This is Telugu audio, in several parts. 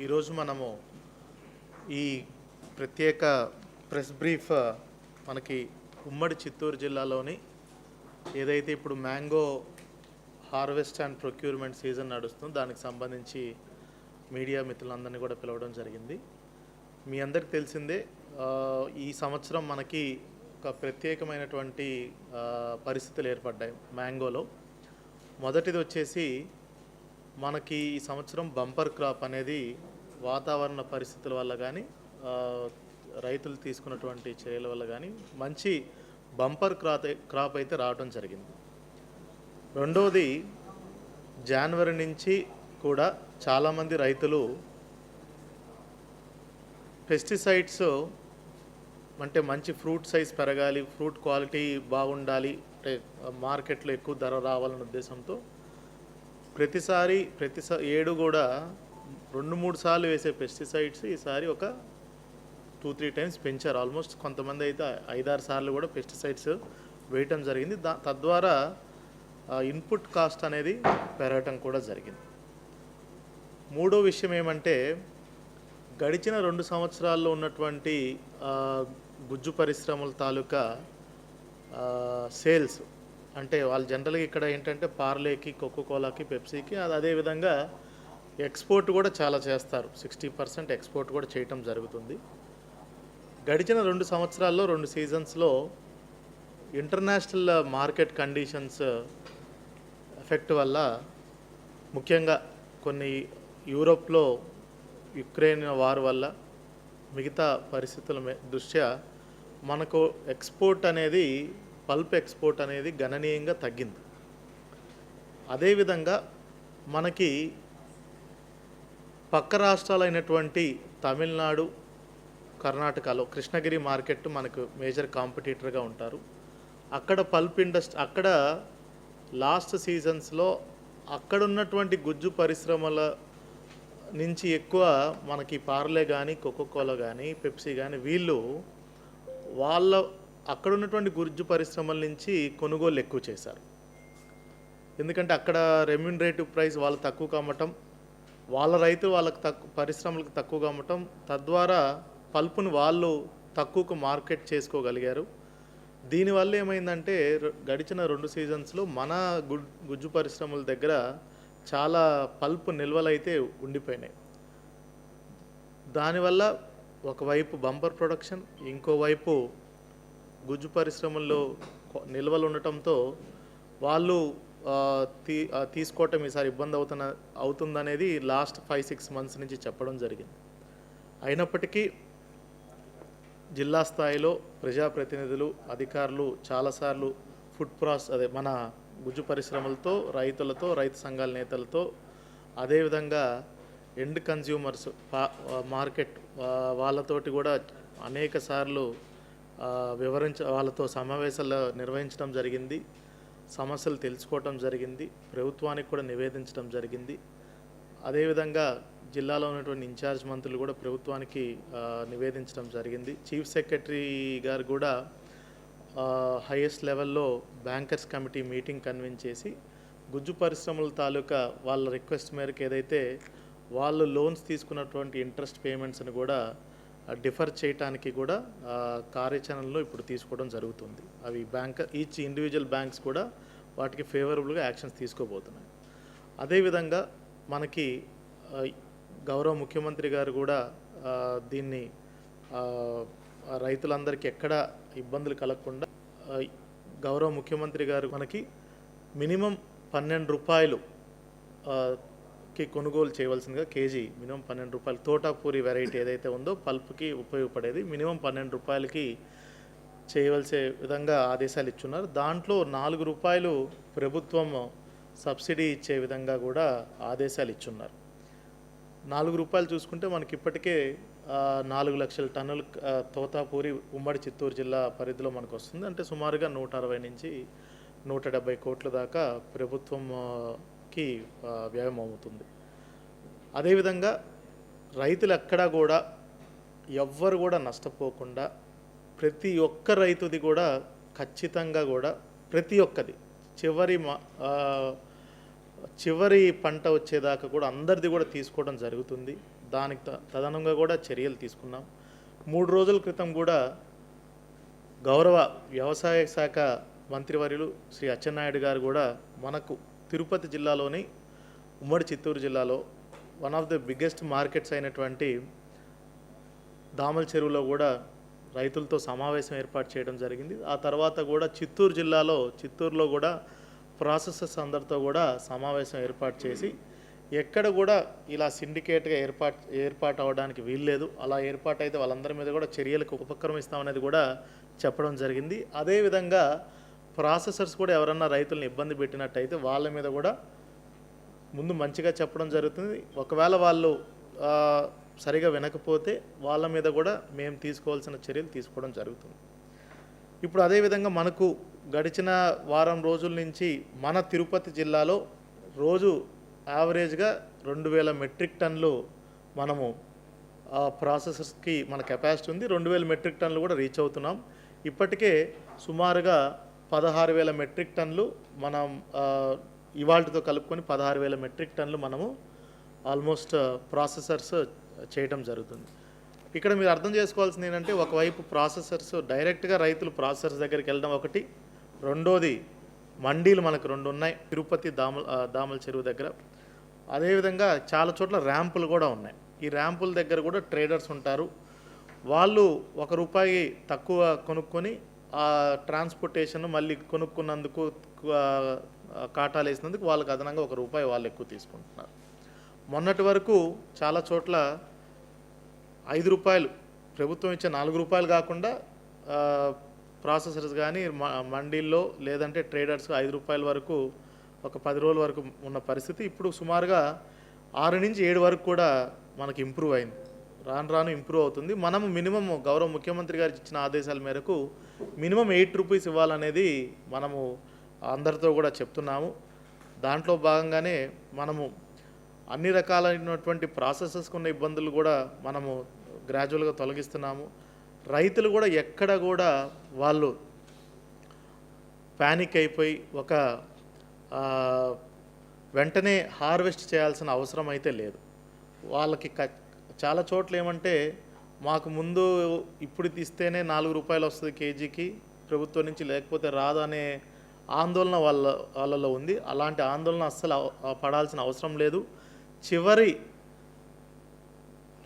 ఈరోజు మనము ఈ ప్రత్యేక ప్రెస్ బ్రీఫ్ మనకి ఉమ్మడి చిత్తూరు జిల్లాలోని ఏదైతే ఇప్పుడు mango harvest and procurement season నడుస్తుందో దానికి సంబంధించి మీడియా మిత్రులందరినీ కూడా పిలవడం జరిగింది. మీ అందరికి తెలిసిందే ఈ సంవత్సరం మనకి ఒక ప్రత్యేకమైనటువంటి పరిస్థితులు ఏర్పడ్డాయి మ్యాంగోలో. మొదటిది వచ్చేసి మనకి ఈ సంవత్సరం బంపర్ క్రాప్ అనేది వాతావరణ పరిస్థితుల వల్ల కానీ రైతులు తీసుకున్నటువంటి చర్యల వల్ల కానీ మంచి బంపర్ క్రాప్ క్రాప్ అయితే రావడం జరిగింది. రెండవది జనవరి నుంచి కూడా చాలామంది రైతులు పెస్టిసైడ్స్ అంటే మంచి ఫ్రూట్ సైజ్ పెరగాలి ఫ్రూట్ క్వాలిటీ బాగుండాలి అంటే మార్కెట్లో ఎక్కువ ధర రావాలనే ఉద్దేశంతో ప్రతిసారి ప్రతి ఏడు కూడా రెండు మూడు సార్లు వేసే పెస్టిసైడ్స్ ఈసారి ఒక టూ త్రీ టైమ్స్ పెంచారు. ఆల్మోస్ట్ కొంతమంది అయితే ఐదారు సార్లు కూడా పెస్టిసైడ్స్ వేయటం జరిగింది. దా తద్వారా ఇన్పుట్ కాస్ట్ అనేది పెరగటం కూడా జరిగింది. మూడో విషయం ఏమంటే గడిచిన రెండు సంవత్సరాల్లో ఉన్నటువంటి గుజ్జు పరిశ్రమల తాలూకా సేల్స్ అంటే వాళ్ళు జనరల్గా ఇక్కడ ఏంటంటే పార్లేకి కోకోకోలాకి పెప్సీకి అది అదేవిధంగా ఎక్స్పోర్ట్ కూడా చాలా చేస్తారు. సిక్స్టీ పర్సెంట్ ఎక్స్పోర్ట్ కూడా చేయటం జరుగుతుంది. గడిచిన రెండు సంవత్సరాల్లో రెండు సీజన్స్లో ఇంటర్నేషనల్ మార్కెట్ కండిషన్స్ ఎఫెక్ట్ వల్ల ముఖ్యంగా కొన్ని యూరోప్లో యుక్రెయిన్ వార్ వల్ల మిగతా పరిస్థితుల దృష్ట్యా మనకు ఎక్స్పోర్ట్ అనేది పల్ప్ ఎక్స్పోర్ట్ అనేది గణనీయంగా తగ్గింది. అదేవిధంగా మనకి పక్క రాష్ట్రాలైనటువంటి తమిళనాడు కర్ణాటకలో కృష్ణగిరి మార్కెట్ మనకు మేజర్ కాంపిటీటర్గా ఉంటారు. అక్కడ పల్ప్ ఇండస్ట్రీ అక్కడ లాస్ట్ సీజన్స్లో అక్కడ ఉన్నటువంటి గుజ్జు పరిశ్రమల నుంచి ఎక్కువ మనకి పార్లే కానీ కోకోకోలా కానీ పెప్సీ కానీ వీళ్ళు వాళ్ళ అక్కడ ఉన్నటువంటి గుజ్జు పరిశ్రమల నుంచి కొనుగోలు ఎక్కువ చేశారు. ఎందుకంటే అక్కడ రెమ్యూనరేటివ్ ప్రైస్ వాళ్ళు తక్కువ అమ్మటం వాళ్ళ రైతు వాళ్ళకి తక్కువ పరిశ్రమలకు తక్కువగా అమ్మటం తద్వారా పల్పును వాళ్ళు తక్కువకు మార్కెట్ చేసుకోగలిగారు. దీనివల్ల ఏమైందంటే గడిచిన రెండు సీజన్స్లో మన గు- గుజ్జు పరిశ్రమల దగ్గర చాలా పల్ప్ నిల్వలైతే ఉండిపోయినాయి. దానివల్ల ఒకవైపు బంపర్ ప్రొడక్షన్ ఇంకోవైపు గుజ్జు పరిశ్రమల్లో నిల్వలు ఉండటంతో వాళ్ళు తీ తీసుకోవటం ఈసారి ఇబ్బంది అవుతున్న అవుతుందనేది లాస్ట్ ఫైవ్ సిక్స్ మంత్స్ నుంచి చెప్పడం జరిగింది. అయినప్పటికీ జిల్లా స్థాయిలో ప్రజాప్రతినిధులు అధికారులు చాలాసార్లు ఫుడ్ ప్రాస్ అదే మన గుజ్జు పరిశ్రమలతో రైతులతో రైతు సంఘాల నేతలతో అదేవిధంగా ఎండ్ కన్జ్యూమర్స్ పా మార్కెట్ వాళ్ళతోటి కూడా అనేక సార్లు వివరించ వాళ్ళతో సమావేశాలు నిర్వహించడం జరిగింది. సమస్యలు తెలుసుకోవటం జరిగింది. ప్రభుత్వానికి కూడా నివేదించడం జరిగింది. అదేవిధంగా జిల్లాలో ఉన్నటువంటి ఇన్ఛార్జ్ మంత్రులు కూడా ప్రభుత్వానికి నివేదించడం జరిగింది. చీఫ్ సెక్రటరీ గారు కూడా హైయెస్ట్ లెవెల్లో బ్యాంకర్స్ కమిటీ మీటింగ్ కన్వీన్ చేసి గుజ్జు పరిశ్రమల తాలూకా వాళ్ళ రిక్వెస్ట్ మేరకు ఏదైతే వాళ్ళు లోన్స్ తీసుకున్నటువంటి ఇంట్రెస్ట్ పేమెంట్స్ని కూడా డిఫర్ చేయటానికి కూడా ఆ, కార్యాచరణలో ఇప్పుడు తీసుకోవడం జరుగుతుంది. అవి బ్యాంక్ ఈచ్ ఇండివిజువల్ బ్యాంక్స్ కూడా వాటికి ఫేవరబుల్గా యాక్షన్స్ తీసుకోబోతున్నాయి. అదేవిధంగా మనకి గౌరవ ముఖ్యమంత్రి గారు కూడా దీన్ని రైతులందరికీ ఎక్కడ ఇబ్బందులు కలగకుండా గౌరవ ముఖ్యమంత్రి గారు మనకి మినిమం పన్నెండు రూపాయలు కి కొనుగోలు చేయవలసిందిగా కేజీ మినిమం పన్నెండు రూపాయలు తోటాపూరి వెరైటీ ఏదైతే ఉందో పల్ప్కి ఉపయోగపడేది. మినిమం పన్నెండు రూపాయలకి చేయవలసే విధంగా ఆదేశాలు ఇచ్చున్నారు. దాంట్లో నాలుగు రూపాయలు ప్రభుత్వం సబ్సిడీ ఇచ్చే విధంగా కూడా ఆదేశాలు ఇచ్చున్నారు. నాలుగు రూపాయలు చూసుకుంటే మనకి ఇప్పటికే నాలుగు లక్షల టన్నులు తోతాపూరి ఉమ్మడి చిత్తూరు జిల్లా పరిధిలో మనకు వస్తుంది. అంటే సుమారుగా నూట అరవై నుంచి నూట డెబ్బై కోట్ల దాకా ప్రభుత్వం కి వ్యయం అవుతుంది అదేవిధంగా రైతులు ఎక్కడా కూడా ఎవ్వరు కూడా నష్టపోకుండా ప్రతి ఒక్క రైతుది కూడా ఖచ్చితంగా కూడా ప్రతి ఒక్కది చివరి చివరి పంట వచ్చేదాకా కూడా అందరిది కూడా తీసుకోవడం జరుగుతుంది. దానికి త- తదనంగా కూడా చర్యలు తీసుకున్నాం. మూడు రోజుల క్రితం కూడా గౌరవ వ్యవసాయ శాఖ మంత్రివర్యులు శ్రీ అచ్చెన్నాయుడు గారు కూడా మనకు తిరుపతి జిల్లాలోని ఉమ్మడి చిత్తూరు జిల్లాలో one of the biggest markets అయినటువంటి దామల చెరువులో కూడా రైతులతో సమావేశం ఏర్పాటు చేయడం జరిగింది. ఆ తర్వాత కూడా చిత్తూరు జిల్లాలో చిత్తూరులో కూడా ప్రాసెసర్స్ అందరితో కూడా సమావేశం ఏర్పాటు చేసి ఎక్కడ కూడా ఇలా సిండికేట్గా ఏర్పాటు ఏర్పాటు అవ్వడానికి వీల్లేదు. అలా ఏర్పాటు అయితే వాళ్ళందరి మీద కూడా చర్యలకు ఉపక్రమిస్తామనేది కూడా చెప్పడం జరిగింది. అదేవిధంగా ప్రాసెసర్స్ కూడా ఎవరన్నా రైతులను ఇబ్బంది పెట్టినట్టయితే వాళ్ళ మీద కూడా ముందు మంచిగా చెప్పడం జరుగుతుంది. ఒకవేళ వాళ్ళు సరిగా వినకపోతే వాళ్ళ మీద కూడా మేము తీసుకోవాల్సిన చర్యలు తీసుకోవడం జరుగుతుంది. ఇప్పుడు అదేవిధంగా మనకు గడిచిన వారం రోజుల నుంచి మన తిరుపతి జిల్లాలో రోజు యావరేజ్గా రెండు వేల మెట్రిక్ టన్లు మనము ప్రాసెసర్స్కి మన కెపాసిటీ ఉంది. రెండు వేల మెట్రిక్ టన్లు కూడా రీచ్ అవుతున్నాం. ఇప్పటికే సుమారుగా పదహారు వేల మెట్రిక్ టన్లు మనం ఇవాళతో కలుపుకొని పదహారు వేల మెట్రిక్ టన్లు మనము ఆల్మోస్ట్ ప్రాసెసర్స్ చేయటం జరుగుతుంది. ఇక్కడ మీరు అర్థం చేసుకోవాల్సింది ఏంటంటే ఒకవైపు ప్రాసెసర్స్ డైరెక్ట్గా రైతులు ప్రాసెసర్స్ దగ్గరికి వెళ్ళడం ఒకటి. రెండోది మండీలు మనకు రెండు ఉన్నాయి. తిరుపతి దామల దామల చెరువు దగ్గర. అదేవిధంగా చాలా చోట్ల ర్యాంపులు కూడా ఉన్నాయి. ఈ ర్యాంపుల దగ్గర కూడా ట్రేడర్స్ ఉంటారు. వాళ్ళు ఒక రూపాయి తక్కువ కొనుక్కొని ఆ ట్రాన్స్పోర్టేషన్ మళ్ళీ కొనుక్కున్నందుకు కాటాలు వేసినందుకు వాళ్ళకి అదనంగా ఒక రూపాయి వాళ్ళు ఎక్కువ తీసుకుంటున్నారు. మొన్నటి వరకు చాలా చోట్ల ఐదు రూపాయలు ప్రభుత్వం ఇచ్చే నాలుగు రూపాయలు కాకుండా ప్రాసెసర్స్ కానీ మ- మండీల్లో లేదంటే ట్రేడర్స్ ఐదు రూపాయల వరకు ఒక పది రోజుల వరకు ఉన్న పరిస్థితి ఇప్పుడు సుమారుగా ఆరు నుంచి ఏడు వరకు కూడా మనకి ఇంప్రూవ్ అయింది. రాను రాను ఇంప్రూవ్ అవుతుంది. మనము మినిమం గౌరవ ముఖ్యమంత్రి గారు ఇచ్చిన ఆదేశాల మేరకు మినిమం ఎయిట్ రూపీస్ ఇవ్వాలనేది మనము అందరితో కూడా చెప్తున్నాము. దాంట్లో భాగంగానే మనము అన్ని రకాలైనటువంటి ప్రాసెసెస్కి ఉన్న ఇబ్బందులు కూడా మనము గ్రాడ్యువల్గా తొలగిస్తున్నాము. రైతులు కూడా ఎక్కడ కూడా వాళ్ళు ప్యానిక్ అయిపోయి ఒక వెంటనే హార్వెస్ట్ చేయాల్సిన అవసరం అయితే లేదు. వాళ్ళకి క- చాలా చోట్ల ఏమంటే మాకు ముందు ఇప్పుడు తీస్తేనే నాలుగు రూపాయలు వస్తుంది కేజీకి ప్రభుత్వం నుంచి లేకపోతే రాదు అనే ఆందోళన వాళ్ళ వాళ్ళలో ఉంది. అలాంటి ఆందోళన అస్సలు పడాల్సిన అవసరం లేదు. చివరి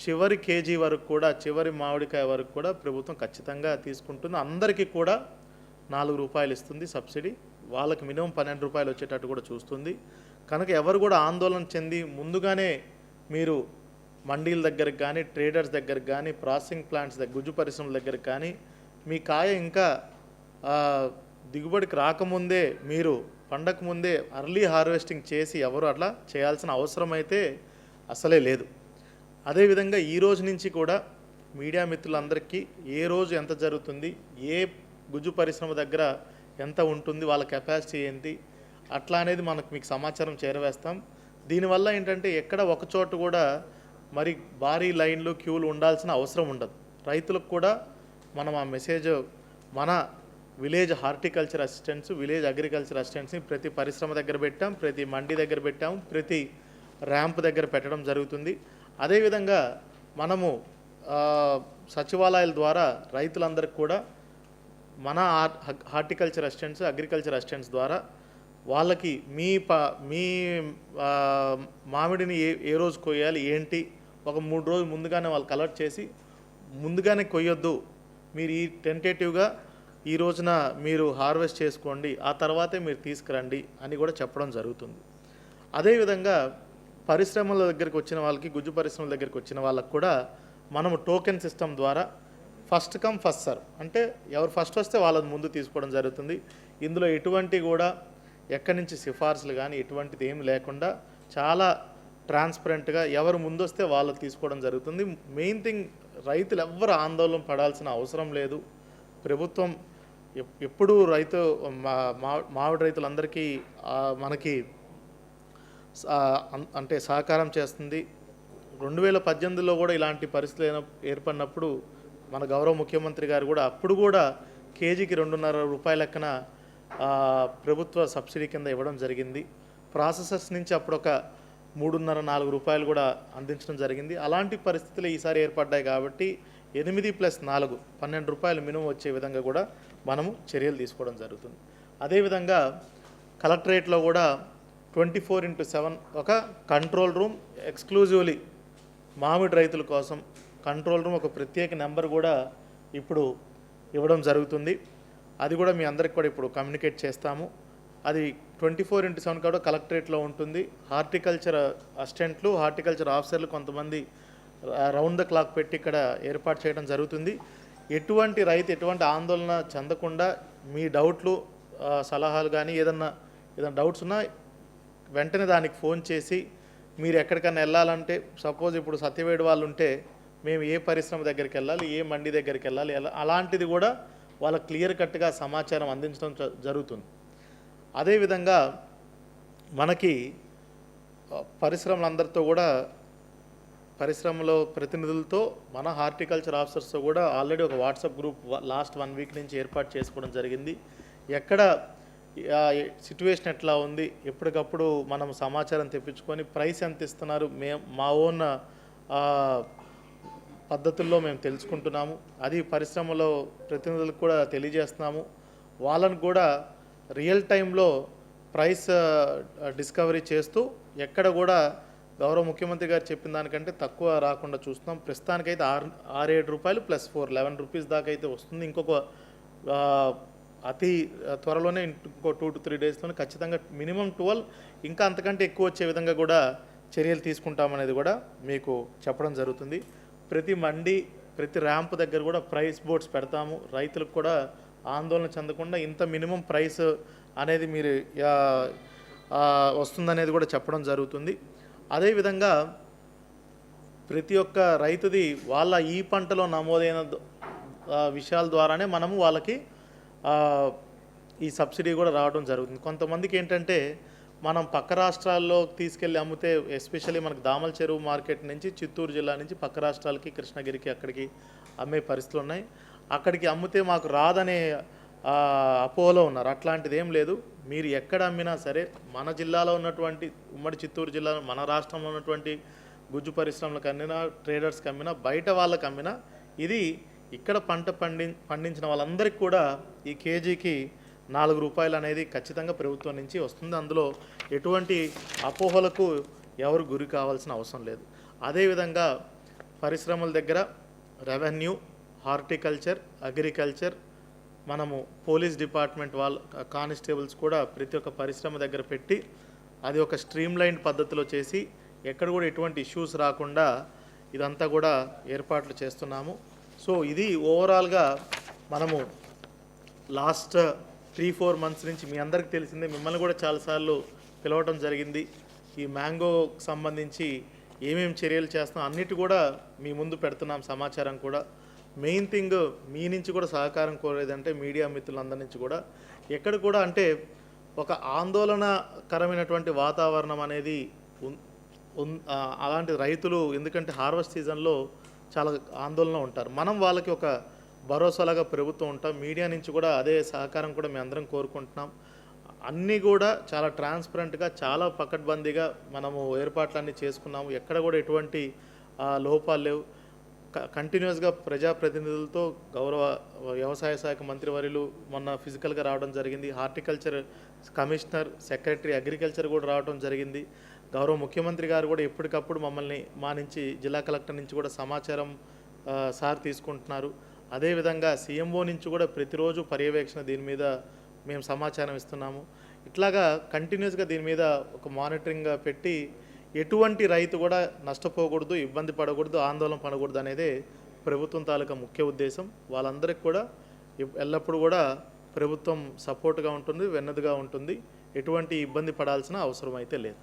చివరి కేజీ వరకు కూడా చివరి మామిడికాయ వరకు కూడా ప్రభుత్వం ఖచ్చితంగా తీసుకుంటుంది. అందరికీ కూడా నాలుగు రూపాయలు ఇస్తుంది సబ్సిడీ. వాళ్ళకి మినిమం పన్నెండు రూపాయలు వచ్చేటట్టు కూడా చూస్తుంది. కనుక ఎవరు కూడా ఆందోళన చెంది ముందుగానే మీరు మండీల దగ్గరకు కానీ ట్రేడర్స్ దగ్గరకు కానీ ప్రాసెసింగ్ ప్లాంట్స్ దగ్గర గుజ్జు పరిశ్రమల దగ్గరకు కానీ మీ కాయ ఇంకా దిగుబడికి రాకముందే మీరు పండక ముందే అర్లీ హార్వెస్టింగ్ చేసి ఎవరు అట్లా చేయాల్సిన అవసరం అయితే అసలే లేదు. అదేవిధంగా ఈ రోజు నుంచి కూడా మీడియా మిత్రులందరికీ ఏ రోజు ఎంత జరుగుతుంది ఏ గుజ్జు పరిశ్రమ దగ్గర ఎంత ఉంటుంది వాళ్ళ కెపాసిటీ ఏంటి అట్లా అనేది మనకు మీకు సమాచారం చేరవేస్తాం. దీనివల్ల ఏంటంటే ఎక్కడ ఒక చోట కూడా మరి భారీ లైన్లు క్యూలు ఉండాల్సిన అవసరం ఉండదు. రైతులకు కూడా మనం ఆ మెసేజ్ మన village horticulture assistants village agriculture అసిస్టెంట్స్ని ప్రతి పరిశ్రమ దగ్గర పెట్టాం ప్రతి మండి దగ్గర పెట్టాం ప్రతి ర్యాంప్ దగ్గర పెట్టడం జరుగుతుంది. అదేవిధంగా మనము సచివాలయాల ద్వారా రైతులందరికీ కూడా మన ఆర్- హార్టికల్చర్ అసిస్టెంట్స్ అగ్రికల్చర్ అసిస్టెంట్స్ ద్వారా వాళ్ళకి మీ ప మీ మామిడిని ఏ ఏ రోజు కోయాలి ఏంటి ఒక మూడు రోజులు ముందుగానే వాళ్ళు కలెక్ట్ చేసి ముందుగానే కొయ్యొద్దు. మీరు ఈ టెంటేటివ్గా ఈ రోజున మీరు హార్వెస్ట్ చేసుకోండి ఆ తర్వాతే మీరు తీసుకురండి అని కూడా చెప్పడం జరుగుతుంది. అదేవిధంగా పరిశ్రమల దగ్గరికి వచ్చిన వాళ్ళకి గుజ్జు పరిశ్రమల దగ్గరికి వచ్చిన వాళ్ళకి కూడా మనము టోకెన్ సిస్టమ్ ద్వారా ఫస్ట్ కమ్ ఫస్ట్ సర్వ్. అంటే ఎవరు ఫస్ట్ వస్తే వాళ్ళని ముందు తీసుకోవడం జరుగుతుంది. ఇందులో ఎటువంటి కూడా ఎక్కడి నుంచి సిఫార్సులు కానీ ఎటువంటిది ఏమి లేకుండా చాలా ట్రాన్స్పరెంట్గా ఎవరు ముందు వస్తే వాళ్ళు తీసుకోవడం జరుగుతుంది. మెయిన్ థింగ్ రైతులు ఎవ్వరు ఆందోళన పడాల్సిన అవసరం లేదు. ప్రభుత్వం ఎప్- ఎప్పుడూ రైతు మా- మామిడి రైతులందరికీ మనకి అంటే సహకారం చేస్తుంది. రెండు వేల పద్దెనిమిదిలో కూడా ఇలాంటి పరిస్థితులు ఏర్పడినప్పుడు మన గౌరవ ముఖ్యమంత్రి గారు కూడా అప్పుడు కూడా కేజీకి రెండున్నర రూపాయల లెక్కన ప్రభుత్వ సబ్సిడీ కింద ఇవ్వడం జరిగింది. ప్రాసెసర్స్ నుంచి అప్పుడు ఒక మూడున్నర నాలుగు రూపాయలు కూడా అందించడం జరిగింది. అలాంటి పరిస్థితులు ఈసారి ఏర్పడ్డాయి కాబట్టి ఎనిమిది ప్లస్ నాలుగు పన్నెండు రూపాయలు మినిమం వచ్చే విధంగా కూడా మనము చర్యలు తీసుకోవడం జరుగుతుంది. అదేవిధంగా కలెక్టరేట్లో కూడా ట్వంటీ ఫోర్ ఇంటూ సెవెన్ ఒక కంట్రోల్ రూమ్ ఎక్స్క్లూజివ్లీ మామిడి రైతుల కోసం కంట్రోల్ రూమ్ ఒక ప్రత్యేక నెంబర్ కూడా ఇప్పుడు ఇవ్వడం జరుగుతుంది. అది కూడా మీ అందరికి కూడా ఇప్పుడు కమ్యూనికేట్ చేస్తాము. అది ట్వంటీ ఫోర్ ఇంటూ సెవెన్ కూడా కలెక్టరేట్లో ఉంటుంది. హార్టికల్చర్ అసిస్టెంట్లు హార్టికల్చర్ ఆఫీసర్లు కొంతమంది రౌండ్ ద క్లాక్ పెట్టి ఇక్కడ ఏర్పాటు చేయడం జరుగుతుంది. ఎటువంటి రైతు ఎటువంటి ఆందోళన చెందకుండా మీ డౌట్లు సలహాలు కానీ ఏదన్నా ఏదైనా డౌట్స్ ఉన్నా వెంటనే దానికి ఫోన్ చేసి మీరు ఎక్కడికైనా వెళ్ళాలంటే సపోజ్ ఇప్పుడు సత్యవేడు వాళ్ళు ఉంటే మేము ఏ పరిశ్రమ దగ్గరికి వెళ్ళాలి ఏ మండి దగ్గరికి వెళ్ళాలి ఎలా అలాంటిది కూడా వాళ్ళ క్లియర్ కట్గా సమాచారం అందించడం జ- జరుగుతుంది. అదేవిధంగా మనకి పరిశ్రమలందరితో కూడా పరిశ్రమలో ప్రతినిధులతో మన హార్టికల్చర్ ఆఫీసర్స్తో కూడా ఆల్రెడీ ఒక WhatsApp group last one week నుంచి ఏర్పాటు చేసుకోవడం జరిగింది. ఎక్కడ సిచ్యువేషన్ ఎట్లా ఉంది? ఎప్పటికప్పుడు మనం సమాచారం తెప్పించుకొని ప్రైస్ ఎంత ఇస్తున్నారు? మేము మా ఓన్ పద్ధతుల్లో మేము తెలుసుకుంటున్నాము. అది పరిశ్రమలో ప్రతినిధులకు కూడా తెలియజేస్తున్నాము. వాళ్ళను కూడా రియల్ టైంలో ప్రైస్ డిస్కవరీ చేస్తూ ఎక్కడ కూడా గౌరవ ముఖ్యమంత్రి గారు చెప్పిన దానికంటే తక్కువ రాకుండా చూస్తున్నాం. ప్రస్తుతానికైతే ఆరు ఆరు ఏడు రూపాయలు ప్లస్ ఫోర్ లెవెన్ రూపీస్ దాకా అయితే వస్తుంది. ఇంకొక అతి త్వరలోనే ఇంకో టూ టు త్రీ డేస్లోనే ఖచ్చితంగా మినిమం ట్వెల్వ్ ఇంకా అంతకంటే ఎక్కువ వచ్చే విధంగా కూడా చర్యలు తీసుకుంటామనేది కూడా మీకు చెప్పడం జరుగుతుంది. ప్రతి మండి ప్రతి ర్యాంప్ దగ్గర కూడా ప్రైస్ బోర్డ్స్ పెడతాము. రైతులకు కూడా ఆందోళన చెందకుండా ఇంత మినిమం ప్రైస్ అనేది మీరు వస్తుందనేది కూడా చెప్పడం జరుగుతుంది. అదేవిధంగా ప్రతి ఒక్క రైతుది వాళ్ళ ఈ పంటలో నమోదైన విషయాల ద్వారానే మనము వాళ్ళకి ఈ సబ్సిడీ కూడా రావడం జరుగుతుంది. కొంతమందికి ఏంటంటే మనం పక్క రాష్ట్రాల్లో తీసుకెళ్ళి అమ్మితే ఎస్పెషల్లీ మనకు దామల చెరువు మార్కెట్ నుంచి చిత్తూరు జిల్లా నుంచి పక్క రాష్ట్రాలకి కృష్ణగిరికి అక్కడికి అమ్మే పరిస్థితులు ఉన్నాయి అక్కడికి అమ్మితే మాకు రాదనే అపోహలో అపోలో ఉన్నారు. అట్లాంటిది ఏం లేదు. మీరు ఎక్కడ అమ్మినా సరే మన జిల్లాలో ఉన్నటువంటి ఉమ్మడి చిత్తూరు జిల్లాలో మన రాష్ట్రంలో ఉన్నటువంటి గుజ్జు పరిశ్రమలకు అమ్మినా ట్రేడర్స్కి అమ్మినా బయట వాళ్ళకి అమ్మినా ఇది ఇక్కడ పంట పండి పండించిన వాళ్ళందరికీ కూడా ఈ కేజీకి నాలుగు రూపాయలు అనేది ఖచ్చితంగా ప్రభుత్వం నుంచి వస్తుంది. అందులో ఎటువంటి అపోహలకు ఎవరు గురి కావాల్సిన అవసరం లేదు. అదేవిధంగా పరిశ్రమల దగ్గర రెవెన్యూ హార్టికల్చర్ అగ్రికల్చర్ మనము పోలీస్ డిపార్ట్మెంట్ వాళ్ళ కానిస్టేబుల్స్ కూడా ప్రతి ఒక్క పరిశ్రమ దగ్గర పెట్టి అది ఒక స్ట్రీమ్లైన్ పద్ధతిలో చేసి ఎక్కడ కూడా ఎటువంటి ఇష్యూస్ రాకుండా ఇదంతా కూడా ఏర్పాట్లు చేస్తున్నాము. సో ఇది ఓవరాల్గా మనము లాస్ట్ త్రీ ఫోర్ మంత్స్ నుంచి మీ అందరికి తెలిసిందే మిమ్మల్ని కూడా చాలాసార్లు పిలవటం జరిగింది. ఈ మ్యాంగోకి సంబంధించి ఏమేమి చర్యలు చేస్తున్నాం అన్నిటి కూడా మీ ముందు పెడుతున్నాం సమాచారం కూడా. మెయిన్ థింగ్ మీ నుంచి కూడా సహకారం కోరేదంటే మీడియా మిత్రులందరి నుంచి కూడా. ఎక్కడ కూడా అంటే ఒక ఆందోళనకరమైనటువంటి వాతావరణం అనేది అలాంటి రైతులు ఎందుకంటే హార్వెస్ట్ సీజన్లో చాలా ఆందోళన ఉంటారు. మనం వాళ్ళకి ఒక భరోసాలాగా ప్రభుత్వం ఉంటాం. మీడియా నుంచి కూడా అదే సహకారం కూడా మేము అందరం కోరుకుంటున్నాం. అన్నీ కూడా చాలా ట్రాన్స్పరెంట్గా చాలా పకడ్బందీగా మనము ఏర్పాట్లన్నీ చేసుకున్నాము. ఎక్కడ కూడా ఎటువంటి లోపాలు లేవు. కంటిన్యూస్గా ప్రజాప్రతినిధులతో గౌరవ వ్యవసాయ శాఖ మంత్రివర్యులు మొన్న ఫిజికల్గా రావడం జరిగింది. హార్టికల్చర్ కమిషనర్ సెక్రటరీ అగ్రికల్చర్ కూడా రావడం జరిగింది. గౌరవ ముఖ్యమంత్రి గారు కూడా ఎప్పటికప్పుడు మమ్మల్ని మా నుంచి జిల్లా కలెక్టర్ నుంచి కూడా సమాచారం సార్ తీసుకుంటున్నారు. అదేవిధంగా సీఎంఓ నుంచి కూడా ప్రతిరోజు పర్యవేక్షణ దీని మీద మేము సమాచారం ఇస్తున్నాము. ఇట్లాగా కంటిన్యూస్గా దీని మీద ఒక మానిటరింగ్ పెట్టి ఎటువంటి రైతు కూడా నష్టపోకూడదు ఇబ్బంది పడకూడదు ఆందోళన పడకూడదు అనేదే ప్రభుత్వం తాలూకా ముఖ్య ఉద్దేశం. వాళ్ళందరికీ కూడా ఎల్లప్పుడూ కూడా ప్రభుత్వం సపోర్ట్గా ఉంటుంది వెన్నదుగా ఉంటుంది. ఎటువంటి ఇబ్బంది పడాల్సిన అవసరం అయితే లేదు.